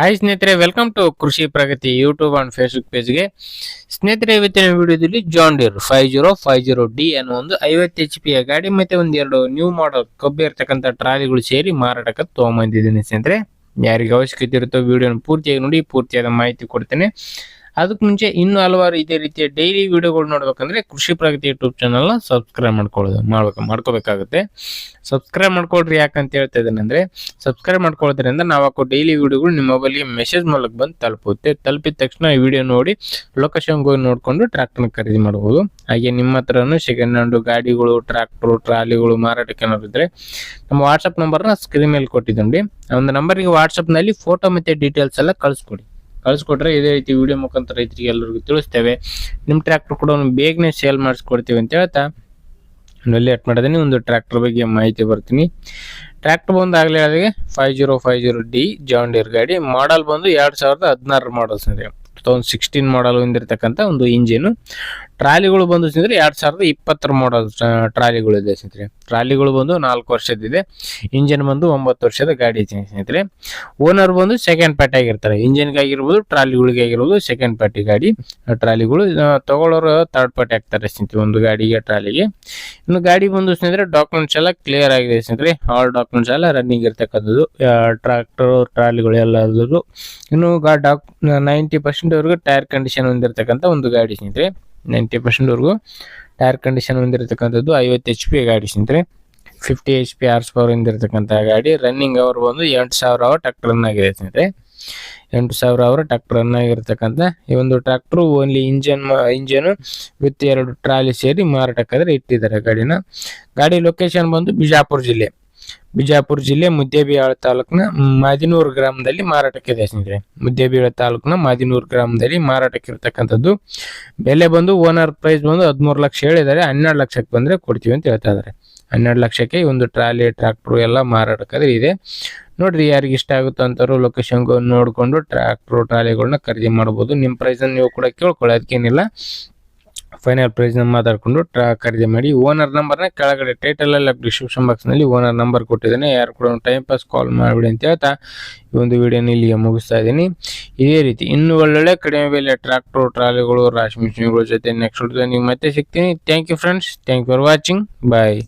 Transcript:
Hi ಸ್ನೇಹಿತರೆ welcome to Krishi Pragati YouTube and Facebook ಪೇಜ್ಗೆ ಸ್ನೇಹಿತರೆ, ಇವತ್ತಿನ ವಿಡಿಯೋದಲ್ಲಿ John Deere five zero five zero D ಅನ್ನೋ ಒಂದು ಐವತ್ತು ಎಚ್ ಪಿಯ ಗಾಡಿ, ಮತ್ತೆ ಒಂದು ಎರಡು ನ್ಯೂ ಮಾಡಲ್ ಕಬ್ಬಿ ಇರ್ತಕ್ಕಂಥ ಟ್ರಾಲಿಗಳು ಸೇರಿ ಮಾರಾಟಕ್ಕೆ ತೊಗೊಂಬಂದಿದ್ದೀನಿ ಸ್ನೇಹಿತರೆ. ಯಾರಿಗೆ ಅವಶ್ಯಕತೆ ಇರುತ್ತೋ ವಿಡಿಯೋನ ಪೂರ್ತಿಯಾಗಿ ನೋಡಿ, ಪೂರ್ತಿಯಾದ ಮಾಹಿತಿ ಕೊಡ್ತೇನೆ. ಅದಕ್ಕೆ ಮುಂಚೆ ಇನ್ನು ಹಲವಾರು ಇದೇ ರೀತಿಯ ಡೈಲಿ ವಿಡಿಯೋಗಳು ನೋಡ್ಬೇಕಂದ್ರೆ ಕೃಷಿ ಪ್ರಗತಿ ಯೂಟ್ಯೂಬ್ ಚಾನಲ್ನ ಸಬ್ಸ್ಕ್ರೈಬ್ ಮಾಡ್ಕೊಳ್ಳೋದು, ಮಾಡ್ಬೇಕು, ಮಾಡ್ಕೋಬೇಕಾಗುತ್ತೆ. ಸಬ್ಸ್ಕ್ರೈಬ್ ಮಾಡ್ಕೊಳ್ರಿ ಯಾಕಂತ ಹೇಳ್ತಾ ಇದ್ದೇನೆ ಅಂದ್ರೆ ಸಬ್ಸ್ಕ್ರೈಬ್ ಮಾಡ್ಕೊಳ್ಳೋದ್ರಿಂದ ನಾವು ಹಾಕೋ ಡೈಲಿ ವಿಡಿಯೋಗಳು ನಿಮ್ಮ ಮೊಬೈಲ್ಗೆ ಮೆಸೇಜ್ ಮೂಲಕ ಬಂದು ತಲುಪುತ್ತೆ. ತಲುಪಿದ ತಕ್ಷಣ ಈ ವಿಡಿಯೋ ನೋಡಿ ಲೊಕೇಶನ್ಗೆ ಹೋಗಿ ನೋಡಿಕೊಂಡು ಟ್ರ್ಯಾಕ್ಟರ್ನ ಖರೀದಿ ಮಾಡ್ಬೋದು. ಹಾಗೆ ನಿಮ್ಮ ಹತ್ರನೂ ಸೆಕೆಂಡ್ ಹ್ಯಾಂಡ್ ಗಾಡಿಗಳು ಟ್ರ್ಯಾಕ್ಟ್ರು ಟ್ರಾಲಿಗಳು, ಮಾರಾಟಕ್ಕೆ ಏನಾದ್ರು ಇದ್ರೆ ನಮ್ಮ ವಾಟ್ಸಪ್ ನಂಬರ್ನ ಸ್ಕ್ರೀನ್ ಮೇಲೆ ಕೊಟ್ಟಿದ್ದೀನಿ ಆ ಒಂದು ನಂಬರ್ಗೆ ವಾಟ್ಸಪ್ನಲ್ಲಿ ಫೋಟೋ ಮತ್ತೆ ಡೀಟೇಲ್ಸ್ ಎಲ್ಲ ಕಳಿಸ್ಕೊಡಿ. ಕಳಿಸ್ಕೊಟ್ರೆ ಇದೇ ರೀತಿ ವಿಡಿಯೋ ಮುಖಾಂತರ ರೈತರಿಗೆ ಎಲ್ಲರಿಗೂ ತಿಳಿಸ್ತೇವೆ. ನಿಮ್ಮ ಟ್ರ್ಯಾಕ್ಟರ್ ಕೂಡ ಬೇಗನೆ ಸೇಲ್ ಮಾಡಿಸ್ಕೊಡ್ತೀವಿ ಅಂತ ಹೇಳ್ತಾ. ನಲ್ಲಿ ಅಟ್ ಮಾಡಿದ್ದೀನಿ, ಒಂದು ಟ್ರ್ಯಾಕ್ಟರ್ ಬಗ್ಗೆ ಮಾಹಿತಿ ಬರ್ತೀನಿ. ಟ್ರ್ಯಾಕ್ಟರ್ ಬಂದು ಆಗಲೇ ಅದಕ್ಕೆ five zero five zero D John Deere ಗಾಡಿ. ಮಾಡಲ್ ಬಂದು ಎರಡು ಸಾವಿರದ ಹದಿನಾರು ಮಾಡಲ್ಸ್ ಅಂದರೆ ಟೂ ತೌಸಂಡ್ ಸಿಕ್ಸ್ಟೀನ್ ಮಾಡಲ್ ಹೊಂದಿರತಕ್ಕಂಥ ಒಂದು ಇಂಜಿನು ಟ್ರಾಲಿಗಳು ಬಂದು ಸ್ನೇಹಿತರೆ ಎರಡು ಸಾವಿರದ ಇಪ್ಪತ್ತರ ಮಾಡಲ್ ಟ್ರಾಲಿಗಳು ಇದೆ ಸ್ನೇಹಿತರೆ ಟ್ರಾಲಿಗಳು ಬಂದು ನಾಲ್ಕು ವರ್ಷದಿದೆ ಇಂಜಿನ್ ಬಂದು ಒಂಬತ್ತು ವರ್ಷದ ಗಾಡಿ ಇದೆ ಸ್ನೇಹಿತರೆ ಓನರ್ ಬಂದು ಸೆಕೆಂಡ್ ಪಾರ್ಟಿ ಆಗಿರ್ತಾರೆ. ಇಂಜಿನ್ಗೆ ಆಗಿರ್ಬೋದು, ಟ್ರಾಲಿಗಳಿಗೆ ಆಗಿರ್ಬೋದು ಸೆಕೆಂಡ್ ಪಾರ್ಟಿ ಗಾಡಿ ಟ್ರಾಲಿಗಳು. ತಗೊಳ್ಳೋರು ಥರ್ಡ್ ಪಾರ್ಟಿ ಆಗ್ತಾರೆ ಸ್ನೇಹಿತರೆ ಒಂದು ಗಾಡಿಗೆ, ಟ್ರಾಲಿಗೆ. ಇನ್ನು ಗಾಡಿ ಬಂದು ಸ್ನೇಹಿತರೆ ಡಾಕ್ಯುಮೆಂಟ್ಸ್ ಎಲ್ಲ ಕ್ಲಿಯರ್ ಆಗಿದೆ ಸ್ನೇಹಿತರೆ ಆಲ್ ಡಾಕ್ಯುಮೆಂಟ್ಸ್ ಎಲ್ಲ ರನ್ನಿಂಗ್ ಇರ್ತಕ್ಕಂಥದ್ದು. ಟ್ರಾಕ್ಟರ್ ಟ್ರಾಲಿಗಳು ಎಲ್ಲದೂ ಇನ್ನು ಡಾಕ್ ನೈಂಟಿ ಪರ್ಸೆಂಟ್ವರೆಗೂ ಟೈರ್ ಕಂಡೀಷನ್ ಹೊಂದಿರತಕ್ಕಂಥ ಒಂದು ಗಾಡಿ ಸ್ನೇಹಿತರೆ ನೈಂಟಿ ಪರ್ಸೆಂಟ್ವರೆಗೂ ಟೈರ್ ಕಂಡೀಷನ್ ಹೊಂದಿರತಕ್ಕಂಥದ್ದು ಐವತ್ತು ಎಚ್ ಪಿ ಗಾಡಿ ಸ್ನೇಹಿತರೆ. Fifty H P horse power ಹೊಂದಿರತಕ್ಕಂಥ ಗಾಡಿ. ರನ್ನಿಂಗ್ ಅವರ್ ಬಂದು ಎಂಟು ಸಾವಿರ ಅವರ್ ಟ್ರ್ಯಾಕ್ಟರ್ ರನ್ ಆಗಿದೆ ಸ್ನೇಹಿತರೆ. ಎಂಟು ಸಾವಿರ ಅವರ್ ಟ್ರ್ಯಾಕ್ಟರ್ ರನ್ ಆಗಿರ್ತಕ್ಕಂಥ ಈ ಒಂದು tractor only engine engine with ಎರಡು ಟ್ರಾಲಿ ಸೇರಿ ಮಾರಾಟಕ್ಕಾದ್ರೆ ಇಟ್ಟಿದ್ದಾರೆ ಗಾಡಿನ. ಗಾಡಿ ಲೊಕೇಶನ್ ಬಂದು ಬಿಜಾಪುರ ಜಿಲ್ಲೆ. ಬಿಜಾಪುರ ಜಿಲ್ಲೆ ಮುದ್ದೇಬಿಹಾಳ ತಾಲೂಕಿನ ಮಾದಿನೂರು ಗ್ರಾಮದಲ್ಲಿ ಮಾರಾಟಕ್ಕಿದೆ ಸ್ನೇಹಿತರೆ. ಮುದ್ದೇಬಿಹಾಳ ತಾಲೂಕಿನ ಮಾದಿನೂರು ಗ್ರಾಮದಲ್ಲಿ ಮಾರಾಟಕ್ಕೆ ಇರತಕ್ಕಂಥದ್ದು ಬೆಲೆ ಬಂದು ಓನರ್ ಪ್ರೈಸ್ ಬಂದು ಹದಿಮೂರು ಲಕ್ಷ ಹೇಳಿದ್ದಾರೆ. ಹನ್ನೆರಡು ಲಕ್ಷಕ್ಕೆ ಬಂದರೆ ಕೊಡ್ತೀವಿ ಅಂತ ಹೇಳ್ತಾ ಇದ್ದಾರೆ ಹನ್ನೆರಡು ಲಕ್ಷಕ್ಕೆ ಒಂದು ಟ್ರಾಲಿ, ಟ್ರ್ಯಾಕ್ಟ್ರು ಎಲ್ಲ ಮಾರಾಟಕ್ಕಾದ್ರೆ ಇದೆ. ನೋಡ್ರಿ ಯಾರಿಗೆ ಇಷ್ಟ ಆಗುತ್ತೋ ಅಂತವ್ರು ಲೊಕೇಶನ್ ನೋಡಿಕೊಂಡು ಟ್ರ್ಯಾಕ್ಟ್ರು ಟ್ರಾಲಿಗಳನ್ನ ಖರೀದಿ ಮಾಡ್ಬೋದು. ನಿಮ್ಮ ಪ್ರೈಸನ್ನು ನೀವು ಕೂಡ ಕೇಳ್ಕೊಳ್ಳಿ ಅದಕ್ಕೇನಿಲ್ಲ ಫೈನಲ್ ಪ್ರೈಸ್ ಮಾತಾಡ್ಕೊಂಡು ಟ್ರಾ ಖರೀದಿ ಮಾಡಿ ಓನರ್ ನಂಬರ್ನ ಕೆಳಗಡೆ ಟೈಟಲ್ ಅಲ್ಲಿ ಡಿಸ್ಕ್ರಿಪ್ಷನ್ ಬಾಕ್ಸ್ನಲ್ಲಿ ಓನರ್ ನಂಬರ್ ಕೊಟ್ಟಿದ್ದೇನೆ. ಯಾರು ಕೂಡ ಟೈಮ್ ಪಾಸ್ ಕಾಲ್ ಮಾಡಿಬಿಡಿ ಅಂತ ಹೇಳ್ತಾ ಈ ಒಂದು ವಿಡಿಯೋನ ಇಲ್ಲಿಗೆ ಮುಗಿಸ್ತಾ ಇದ್ದೀನಿ. ಇದೇ ರೀತಿ ಇನ್ನು ಒಳ್ಳೊಳ್ಳೆ ಕಡಿಮೆ ಬೆಲೆ ಟ್ರಾಕ್ಟರ್ ಟ್ರಾಲಿಗಳು ರಾಶಿ ಮಿಷಿನ್ಗಳ ಜೊತೆ ನೆಕ್ಸ್ಟ್ ನೀವು ಮತ್ತೆ ಸಿಗ್ತೀನಿ. Thank you friends thank you for watching bye